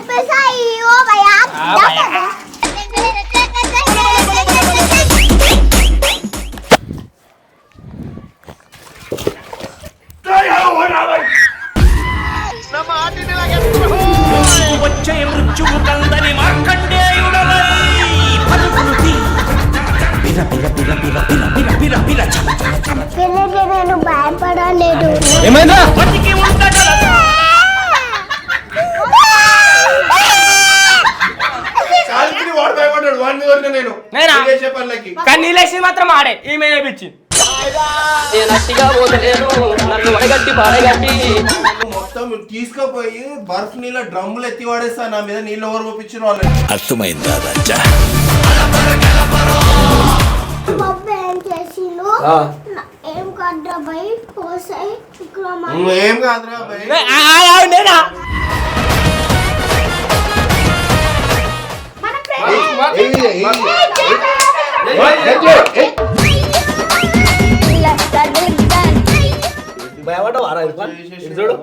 Herpes నేను. నేనా? నువ్వు చేసే పనులకి కానీ నీళ్ళేసింది మాత్రం ఆడే. ఈమె వేపించింది నేను అట్టిగా పోతలేను నన్ను వడగట్టి పాడగట్టి. నువ్వు మొత్తం తీసుకుపోయి బర్ఫ్ నీళ్ళ డ్రమ్ములు ఎత్తి వాడేస్తా నా మీద నీళ్ళు ఎవరు పంపించిన వాళ్ళు అర్థమైందా రాజా? ఏం భయ్ పోసాయి కాదురా భయ్ ఏ, ఆ, ఆ, ఆ, నేనా? చూడు.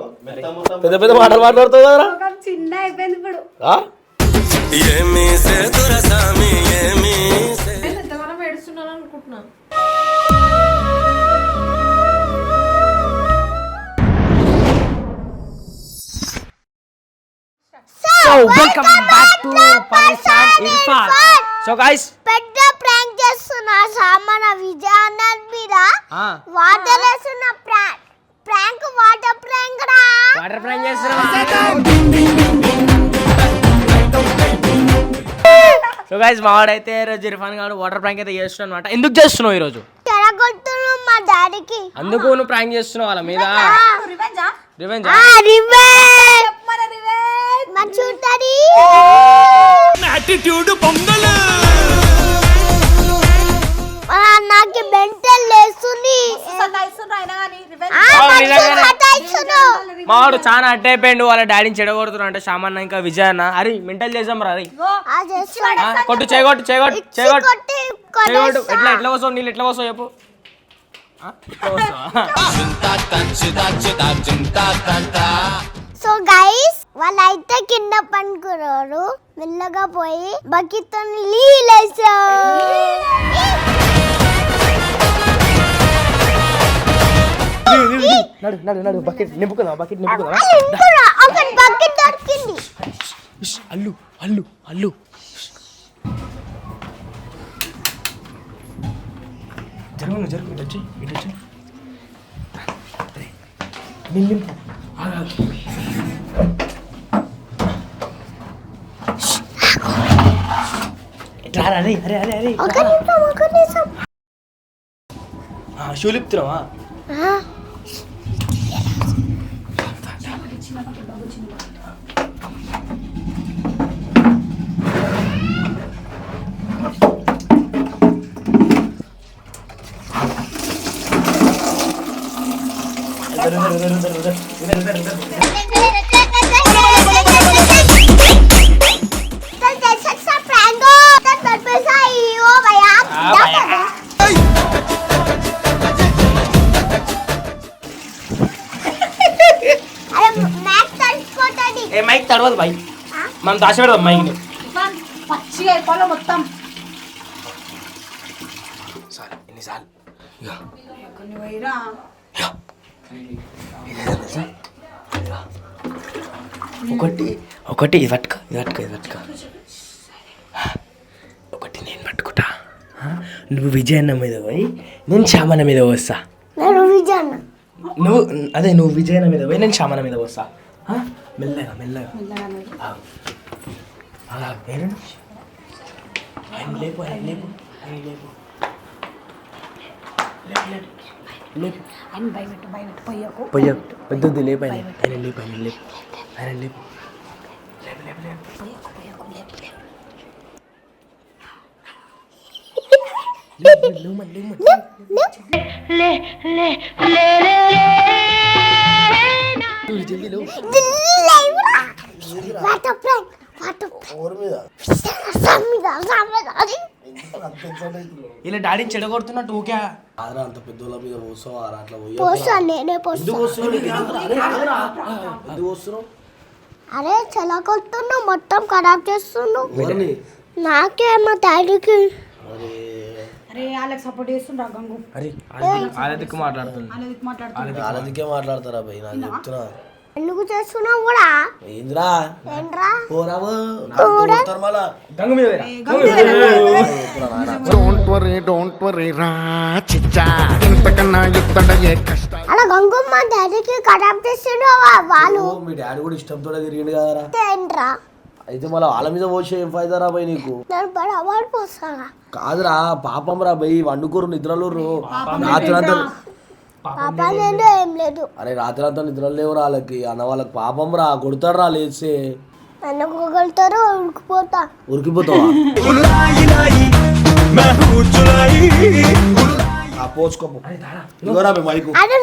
పెద్ద పెద్ద మాటలు మాట్లాడుతావు కదరా? చిన్న అయిపోయింది ఇప్పుడు. ఏమి సేతురసామి ఏమి ఎంతగానో ఏడుస్తున్నాను అనుకుంటున్నా. So, welcome back to Paris Irfan so guys పెద్ద ప్రాంక్ చేస్తున్నా సామాన విజయానంద్ మీద వాటర్ వేస్తున్న ప్రాంక్ ప్రాంక్ వాటర్ ప్రాంక్ రా. వాటర్ ఫ్రై చేస్తున్నావా? సో గైస్ మావాడైతే ఈరోజు ఇర్ఫాన్ గారు వాటర్ ప్రాంక్ అయితే చేస్తున్నాడు అనమాట ఎందుకు చేస్తున్నావు ఈరోజు? చెడగొడుతున్నావు మా డాడీకి అందుకు నువ్వు ప్రాంక్ చేస్తున్నావు వాళ్ళ మీద? రివెంజ్ ఆ? రివెంజ్ మంచి ఉంటది. యాటిట్యూడ్ పొంగలు మావాడు చాలా అట్ అయిపోయిండు వాళ్ళ డాడీని చెడగొడుతున్నా అంటే సామాన్య ఇంకా విజయన్న. అన్న అరే మెంటల్ చేసాం రా కొట్టు చేయగొట్టు చేయగొట్టు చేయగొట్టు. చేయగొట్టు. ఎట్లా ఎట్లా వస్తావు నీళ్ళు ఎట్లా వస్తావు చెప్పు. చింతా చింతా చింతా చింతా సో గైస్ వాళ్ళైతే కింద పనుకున్నారు మెల్లగా పోయి బకెట్తో నడు నడు నడు బకెట్ నింపుకుందాం బకెట్ నింపుకుందాం. అల్లు అల్లు అల్లు. జరుగు జరుగు ఇటు వచ్చి ఇటు వచ్చి. నింపు. రారా రే అరే అరే అరే ఒక నిమిషం ఒక నిమిషం షూ లిప్తున్నావా ఇద్దరు ఇద్దరు ఇద్దరు ఇద్దరు ఇద్దరు ఇద్దరు మైక్ బై. మనం దాచి పెడదాం పచ్చిగా అయిపోలే మొత్తం? సార్ ఎన్నిసార్లు? కొన్ని వైరా ఒకటి ఒకటి ఇది పట్టుకో ఇది పట్టుకో ఇది పట్టుకో. ఒకటి నేను పట్టుకుంటా? నువ్వు విజయన్న మీద పోయి నేను శ్యామన మీద వస్తా నేను విజయన్న. నువ్వు అదే నువ్వు విజయన్న మీద పోయి నేను శ్యామన మీద వస్తా ఆ? మెల్లగా మెల్లగా. అలా పేరు ఆయన లేపు ఆయన లేపు ఆయన లేపు. లేపు ఆయన భయపెట్టు భయపెట్టు. పొయ్యకు పొయ్యకు వద్దు లేపు ఆయన. ఆయన లేపు ఆయన లేపు ఆయన లేపు. లే లే లే లే. జల్దీ లేవు వాట్ ఇలా డాడీ చెడగొడుతున్నట్టు ఊకే ఆరా అంత పెద్దోళ్ళ మీద పోసావారా అట్లా పోసా నేనే అరే చెలగొడుతున్నా మొత్తం ఖరాబ్ చేస్తున్నావు నాకేమో డాడీకి అరే అరే వాళ్ళకి సపోర్ట్ చేస్తుండ్రా గంగు. అరే ఆదిత్యకు మాట్లాడుతుంది? వాళ్ళకి మాట్లాడుతున్నా వాళ్ళదికే మాట్లాడతారా భయ్? నాకు చెప్తున్నా ఎందుకు చేస్తున్నావు కూడా? ఏంద్రా? ఏంట్రా? పోరావు? నాకు కొడతారు మళ్ళా గంగు మీద వేరా. చెప్తున్నా నాన్న. డోంట్ వరీ డోంట్ వరీ రా చిచ్చా. ఇంతకన్నా ఎత్తడ ఏ కష్ట? అలా గంగమ్మ డాడీకి ఖరాబ్ చేసిండు వాళ్ళు. ఓ, మీ డాడీ కూడా ఇష్టంతో తిరిగిండు కదరా. ఏంట్రా? అయితే మళ్ళీ వాళ్ళ మీద పోసే ఏం ఫైదా రా భయ్ నీకు? కాదురా పాపం రా భయ్ వండుకోరు నిద్రలు రాత్రి అంతా పాప నేను ఏం లేదు. అరే రాత్రి అంతా నిద్రలు లేవు రా వాళ్ళకి. అన్న వాళ్ళకి పాపం రా కొడతాడు రా లేచే నన్ను ఉడికిపోతా ఉరికిపోతావా? ఆ పోచుకోపు ఇదిగోరా మీ మైకు. అరే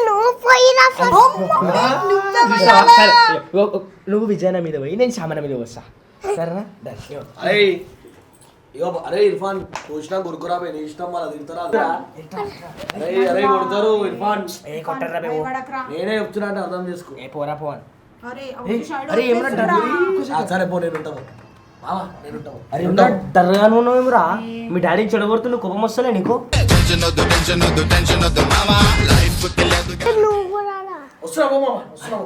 నువ్వు విజయన మీద పోయి నేను శ్యామన మీద వస్తా సరేనా. అరే ఇగో అరే ఇర్ఫాన్ చూసినా గురుకురా పోయి ఇష్టం మళ్ళీ తింటారా? అరే అరే కొడతారు ఇర్ఫాన్. ఏ కొట్టరా బే. నేనే చెప్తున్నా అంటే అర్థం చేసుకో. ఏ పోరా పో అని. అరే సరే పో నేను అరే ఉన్నావేమరా మీ డాడీకి చెడగొడుతుండు కోపం వస్తలే నీకు. వస్తున్నా వస్తున్నా.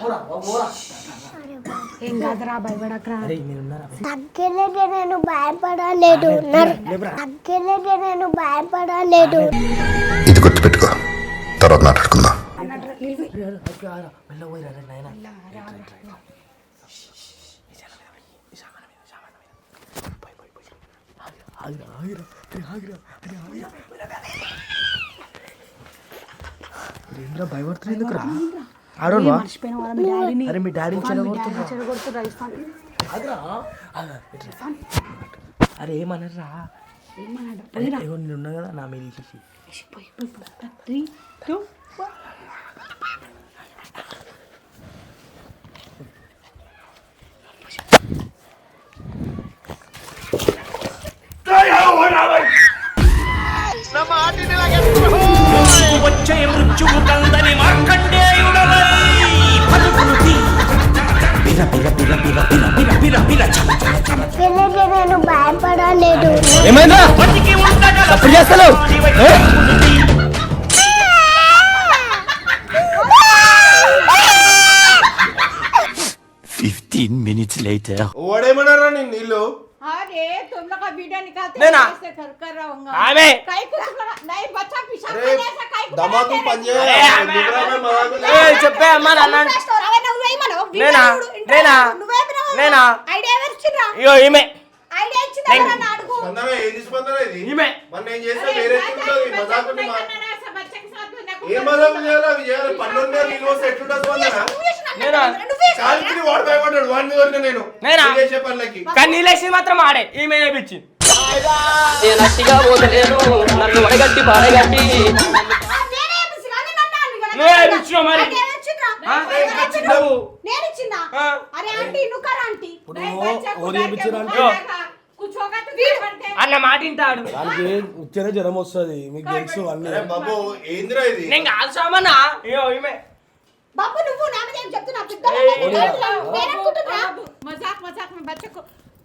పోరా, పోరా. ఏం కాదురా భయపడకరా? తగ్గలేదే నేను భయపడలేదు. తగ్గలేదే నేను భయపడలేదు. ఇది గుర్తుపెట్టుకో. తర్వాత మాట్లాడుకుందాం. మెల్ల పోయిరా రే ఆడోనా అరే మీ డాడీని చెడగొడుతున్నా చెడగొడుతురా ఇస్తాను అరే ఏమనరా ఏమన్నాడు అరే, ఏగో నేను ఉన్నా కదా నా మీద minutes later. ఓడేమన్నారా నేను నీళ్ళు अरे तुम लोग का वीडियो निकालते नहीं ना। कैसे कर कर रहा हूँ आवे काई को तुम लोग नहीं बच्चा पीछा అరే करने ऐसा काई को దమాకు పని చేయాలి అరే, ఆమె, దిగురా మే మగాకు లే. ఏ, చెప్పే అమ్మా నాన్న అవే నువ్వు వేయమను నేనా? నేనా? నేనా? ఐడియా ఎవరు ఇచ్చిర్రా ఇగో ఈమె ఐడియా ఇచ్చిందా ఎవరన్నా అడుగు స్పందన ఏది స్పందన ఇది ఈమె మరి నేను చేస్తే వేరే ఉంటుంది మజాకుని మా ఏం మజాకు చేయాలి అవి చేయాలి పన్నెండు మీద నీళ్ళు వస్తే ఎట్లుంటుంది స్పందన నేనా కాలికి వాడు భయపడ్డాడు. వాడిని వరకు నేను. నేనా? నేను చేసే పనులకి. కానీ మాత్రం ఆడే. ఈమె వేపించింది నేను అట్టిగా పోతలేను నన్ను వడగట్టి పాడగట్టి. నువ్వే వేపించినావు మరి? ఆ? ఆ. అన్న మాట దానికి వచ్చేనే జ్వరం వస్తుంది. మీకు తెలుసు అన్నీ అరే బాబు ఏందిరా ఇది? నేను కాదు సామన్నా. ఇగో ఈమె. బాబు నువ్వు నా మీద ఏం చెప్తున్నా मजाक मजाक में बच्चे को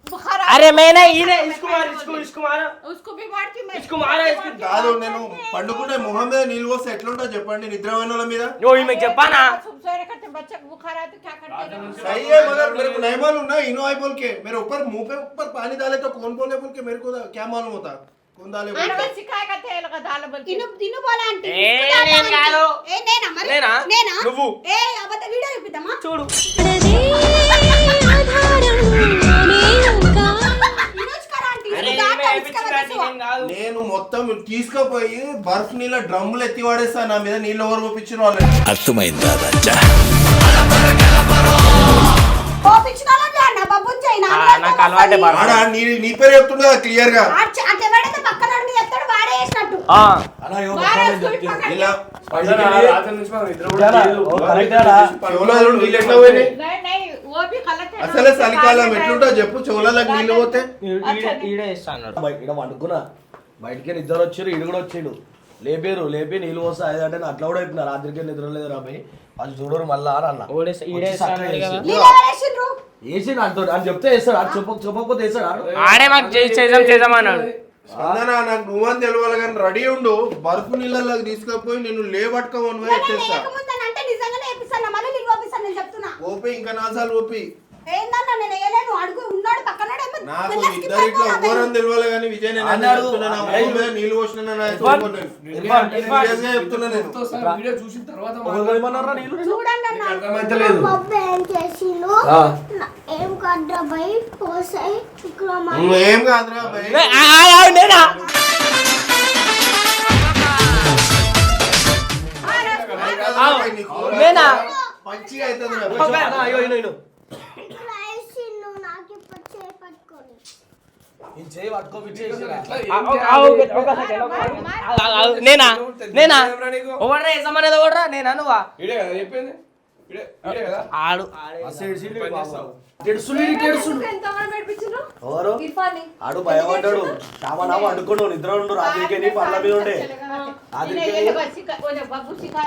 बुखार आ- అరే మేనే ఈనే ఇసుకు మారు ఇసుకు ఇసుకు మారు उसको भी मारती मैं ఇసుకు మారు ఇసుకు కాదు నేను పండుకుంటే మొహం మీద నీళ్ళు వస్తే ఎట్లుంటా చెప్పండి నిద్రమైన వాళ్ళ మీద ఓ ఈమె చెప్పానా तुम सोए करते बच्चे को बुखार आए तो क्या करते हो? सही है मगर मेरे को नहीं मालूम ना इनो आई बोल के मेरे ऊपर मुंह पे ऊपर पानी डाले तो कौन बोले बोल के मेरे को क्या मालूम होता कौन डाले बोल इनको के? सिखाएगा तेल का दाल बोल के తిను తిను పోలా ఆంటీ ఏ, నేను కాదు. ఏ నేనా మరి నేనా? నేనా? నువ్వు. ఏ అబద్ధ వీడియో చూపిద్దామా? చూడు. నేను కాదు. నేను మొత్తం తీసుకుపోయి బర్ఫ్ నీళ్ళ డ్రమ్ములు ఎత్తి వాడేస్తా నా మీద నీళ్ళు ఎవరు పంపించిన వాళ్ళని? అర్థమైందా నీ పేరు చెప్తుండే క్లియర్గా. అసలే చలికాలం ఎట్లుంటా చెప్పు చెవులకు నీళ్ళు పోతే. వండుకున్నా. బయటికి నిద్ర వచ్చారు ఈడు కూడా వచ్చిండు. లేపారు లేపి నీళ్ళు పోస్తా అంటే నేను అట్లా కూడా చెప్పిన రాత్రికి నిద్ర లేదు రాబోయి వాళ్ళు చూడరు మళ్ళా అని అన్న. వేసి. అని చెప్తే వేస్తాడు. చెప్పకపోతే వేస్తాడు. ఆడు. మాకు చేసి చేద్దాం చేద్దాం అన్నాడు. స్పందన నాకు నువ్వని తెలియాలి కానీ రెడీ ఉండు. బరుపు నీళ్ళలోకి తీసుకపోయి నేను నేను ఎత్తేస్తా ఓపి ఇంకా నాసాలు ఓపి. ఏందన్నా నేను వేయలేను అడుగు ఉన్నాడు పక్కనాడు ఏమో నాకు మెల్లగా skip ఇద్దరు ఇట్లా అయిపోవాలి. ఎవ్వరని తెలియాలి కానీ విజయ్ నేను అన్నీ అన్నాడు. చెప్తున్నా, నా అరే, ముఖం మీద నీళ్ళు పోసిన నా ఇర్ఫాన్, చూపు నేను. ఇర్ఫాన్, నేను ఇర్ఫాన్. serious గా చెప్తున్నా నేను. వీడియో చూసిన తర్వాత ఎవరు ఏమన్నారా నీళ్ళు చూడండి అన్న. అర్థమైతలేదు పప్పు ఏం చేసిండు? ఆ. నా- ఏం కడ్రా బై పోసాయి. ఇక్కడ మా- నువ్వు ఏం కాదురా భయ్. ఏ, ఆ, ఆ, ఆ, నేనా? కాదురా భయ్, నీకు నేనా? మంచిగా అవుతుంది ఇక్కడ వేసిండు నాకు ఇప్పుడు చేయి పట్టుకొని ఈ చేయి పట్టుకోపిచ్చేసిరా ఆ, ఒక- ఆ, ఒక- ఒక second, ఒక second. ఆ, ఆ, నేనా? నేనా? ఓడరా వేసామనేది ఓడరా నేనా నువ్వా? చెప్పింది? ఆడు. తెలుసుడు ఎవరు? ఆడు భయపడ్డాడు. సామానా వండుకోడు నిద్ర ఉండు రాత్రికి పళ్ళ మీద ఉండే?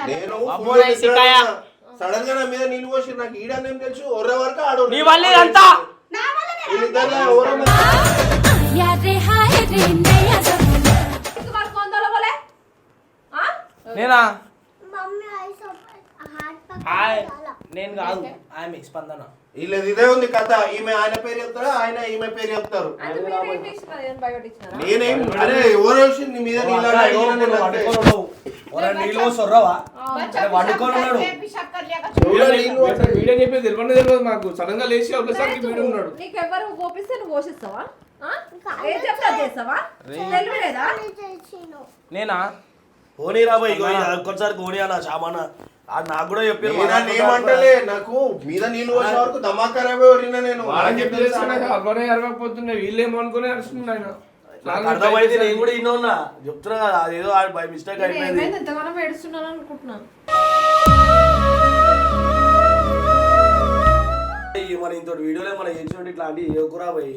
నేను అబ్బో, full ఈ సికాయ. సడన్గా నా మీద నీళ్ళు పోసి నాకు ఈడనేం తెలుసు? ఒర్ర వరకు ఆడు నీ వల్ల ఇదంతా? నేనా? నేను కాదు ఆమె స్పందన. వీళ్ళది ఇదే ఉంది కథ ఈమె ఆయన పేరు చెప్తాడు ఆయన ఈమె పేరు చెప్తారు. నేనేం అరే ఎవరో నీ మీద వీడియో చెప్పేది తెలియదు మాకు. సడన్గా లేచి ఉన్నాడు నీకెవ్వరు పోపిస్తే నువ్వు పోషిస్తావా? ఏం చెప్తా చేస్తావా? తెలియలేదా? చేసిండు నేనా? పోనీ రా బాయ్, ఇగో ఇది ఒక్కసారి పోనీ అన్న సామానా ఆడు నాకు కూడా చెప్పారు నేను ఏమంటలే నాకు మీద నీళ్ళు పోసే వరకు దమాకరాబే వరినా నేను వాళ్ళని చెప్పి తెలుసుకున్నాక అవ్వనే అరవకపోతున్నాయి వీళ్ళేమో అనుకుని అరుస్తుంది ఆయన. నాకు అర్థమైంది నేను కూడా ఇన్నో ఉన్నా. చెప్తున్నా కదా అదేదో ఆడు బై మిస్టేక్ అయిపోయింది. ఎంతగానో ఏడుస్తున్నాను అనుకుంటున్నా. ఈ మన ఇంత వీడియోలో మనం చేసినట్టు ఇట్లాంటి ఏ కూర పోయి.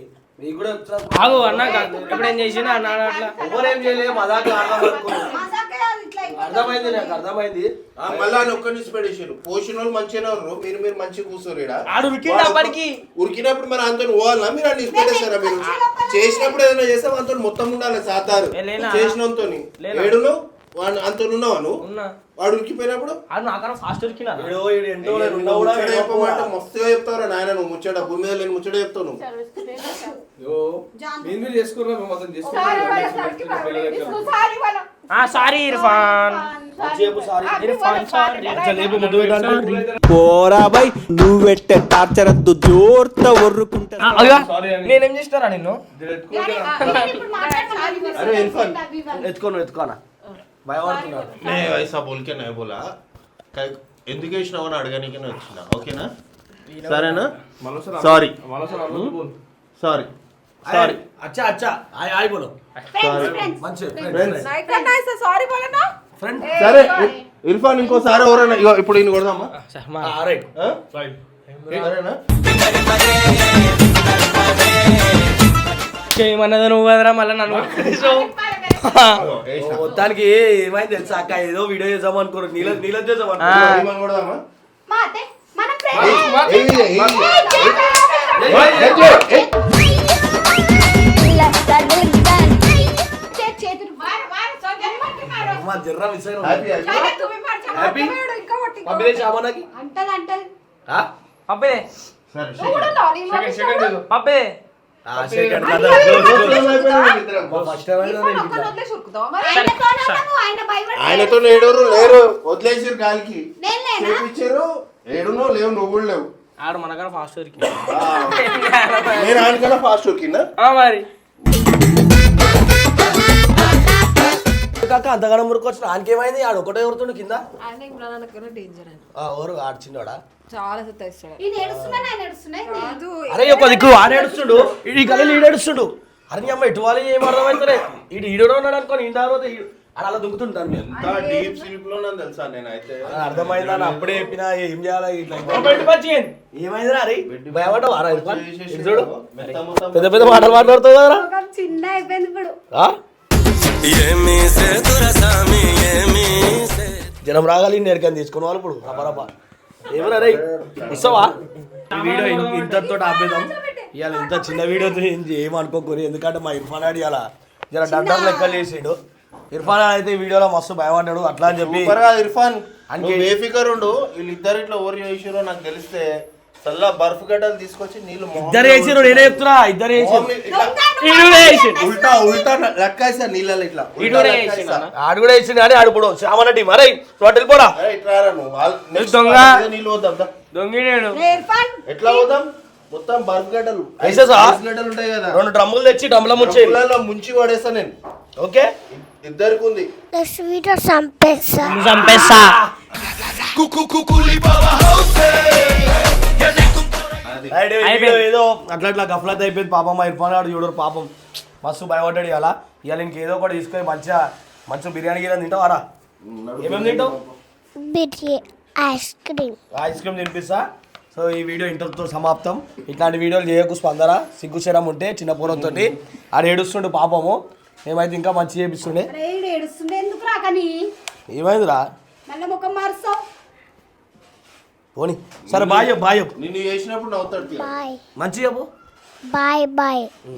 ఆగు అన్న ఎప్పుడేం చేసినా అన్నాడు అట్లా. ఎవరేం చేయలేదు అయిపోతుంది. అర్థమైంది నాకు అర్థమైంది. ఆ, మళ్ళా అని ఒక్క నుంచి పడేసారు పోసిన వాళ్ళు మంచిగానే ఉన్నారు మీరు మీరు మంచిగా కూర్చోరు. ఆడు ఉరికిండు అప్పటికి. ఉరికినప్పుడు మరి అంత పోవాలా? మీరు అన్ని ఇష్టపడేస్తారా మీరు? చేసినప్పుడు ఏదైనా చేస్తే అంత మొత్తం ఉండాలి సాతారు. ఏ, లేనా? చేసినంతో? ఏడును వాడు అంత ఉన్నావా నువ్వు? ఉన్నా. వాడు ఉరికిపోయినప్పుడు? నాకన్నా ఫాస్ట్ ఉరికినా? చెప్పమంటే మస్తుగా చెప్తావురా నాయన నువ్వు ముచ్చట భూమి మీద లేని ముచ్చట చెప్తావు నువ్వు. మీరు ఆ సారీ ఇర్ఫాన్. నువ్వెట్టే టార్చర్ అద్దు జోర్త ఒర్రుకుంటా. నేనేం చేస్తారా నిన్ను? అరే ఇర్ఫాన్. ఎత్తుకోను ఎత్తుకోనా? భయపడుతున్నాడు నే బోల్కే నే బోలా. ఎందుకు వేసినావు అని అడగడానికి వచ్చిన. ఓకేనా? సరేనా? సారీ సారీ సారీ అచ్చా అచ్చా. ఆయ్ బోలో. సారీ బోలనా ఫ్రెండ్ సరే ఇర్ఫాన్ ఇంకోసారి ఎవరైనా ఇప్పుడు ఈయన కొడదామా? రైట్ ఆ? సరేనా? చేయమన్నది నువ్వు కదరా మళ్ళీ నన్ను. మొత్తానికి ఏమైంది తెలుసా అక్క ఏదో వీడియో చేద్దాం అనుకోరు నీళ్ళ నీళ్ళ చేద్దాం జర్రా మిస్ అయినా హ్యాపీ హ్యాపీ హ్యాపీ ఇంకా కొట్టి పంపిణీ సామానాకి అంటది అంటది ఆ? పంపే ఆయనతో ఏడూరు లేరు. వదిలేసారు లేనా? చేపించారు ఏడునో లేవు నువ్వు కూడా లేవు. ఆడు మనకన్నా ఫాస్ట్ ఉరికి ఆ. నేను ఆయనకన్నా ఫాస్ట్ ఉరికిందా ఆ మరి. కాక అంతగానం మురికి వచ్చిన ఆయనకేమైంది? ఆడు ఒకటే ఎవరుతుండు కింద. ఆయన ఇప్పుడు డేంజర్ అని ఆ, ఎవరు ఆడుచిండోడా చాలా సత్తాయిస్తాడు అరే ఒక దిక్కు. ఆడ ఏడుస్తుండు. ఈ కళ్ళు ఈడు ఏడుస్తుండు. అరే అమ్మ ఇటు వాళ్ళు ఏం అర్థమవుతారే ఈడు ఈడో ఉన్నాడు అనుకోని ఈ తర్వాత ఈడు అలా దుంకుతుండు దాని మీద ఎంత డీప్ స్లీప్లో నన్ను తెలుసా నేనైతే? అర్థమైందా? అని అప్పుడే చెప్పినా ఏం చేయాలా? ఇట్లా బయట పచ్చియండి ఏమైందిరా అరే? భయపడ్డావు అరా ఇర్ఫాన్? చేసేసి ఇటు చూడు. మెత్త మొత్తం పెద్ద పెద్ద మాటలు మాట్లాడుతావు కదరా చిన్న అయిపోయింది ఇప్పుడు. ఆ? జనం రాగాలి నేర్కని తీసుకుని వాళ్ళు ఇప్పుడు. రపరప ఎవరు అరే ఇస్తావా? ఈ వీడియో ఇంతటితో ఆపేద్దాం. ఇవాళ ఇంత చిన్న వీడియో ఏమనుకోకూరి ఎందుకంటే మా ఇర్ఫాన్ ఆడి ఇలా జర డండర్ లెక్కలు చేసాడు. ఇర్ఫాన్ అయితే ఈ వీడియోలో మస్తు భయపడ్డాడు అట్లా అని చెప్పి సూపర్గా ఇర్ఫాన్. అంకే- నువ్వు బేఫికర్ ఉండు వీళ్ళిద్దరు ఇట్లా ఓవర్ చేసిరో నాకు తెలిస్తే చల్ల బర్ఫ్ గడ్డలు తీసుకొచ్చి నీళ్ళు ఇద్దరు వేసిరు నేనే చెప్తున్నా ఇద్దరు ఇట్లా ఉల్టా ఉల్టా లెక్కేసా నీళ్ళలో ఇట్లా. ఆడు కూడా వేసిండు కానీ ఆడు ఇప్పుడు అటు వెళ్ళిపోరా. అరే next దొంగ. నీళ్ళు పోద్దాం దా. దొంగినేడు ఎట్లా పోదాం మొత్తం బర్ఫ్ గడ్డలు. వేసేసా? ఐస్ గడ్డలు ఉంటాయి కదా. రెండు డ్రమ్ములు తెచ్చి డ్రమ్ల ముంచే ముంచి పడేస్తా నేను. ఓకే? ఇద్దరికి ఉంది. స్వీట్ చంపేస్తా చంపేస్తా రైట్, ఈ వీడియో ఏదో అట్లా అట్లా గఫలత్ అయిపోయింది పాపం మా ఇర్ఫాన్ గారు చూడరు పాపం మస్తు భయపడ్డాడు ఇలా ఇవాళ ఇంకేదో ఒకటి తీసుకొని మంచిగా మంచిగా బిర్యానీ గిర్యానీ తింటావు అరా ఏమేమి తింటావు? Biryani ice cream. Ice cream తినిపిస్తా. So ఈ వీడియో ఇంటర్తో సమాప్తం. ఇట్లాంటి వీడియోలు చేయకు స్పందన. సిగ్గుశరం ఉంటే చిన్న పూర్వంతో ఆడ ఏడుస్తుండే పాపము. మేమైతే ఇంకా మంచి చేపిస్తుండే. ఏమైందిరా? మళ్ళీ ముఖం మారుస్తావు? పోనీ. సరే బాయ్ బాయ్ నిన్ను చేసినప్పుడు నవ్వుతాడు బాయ్. మంచి చెప్పు బాయ్ బాయ్.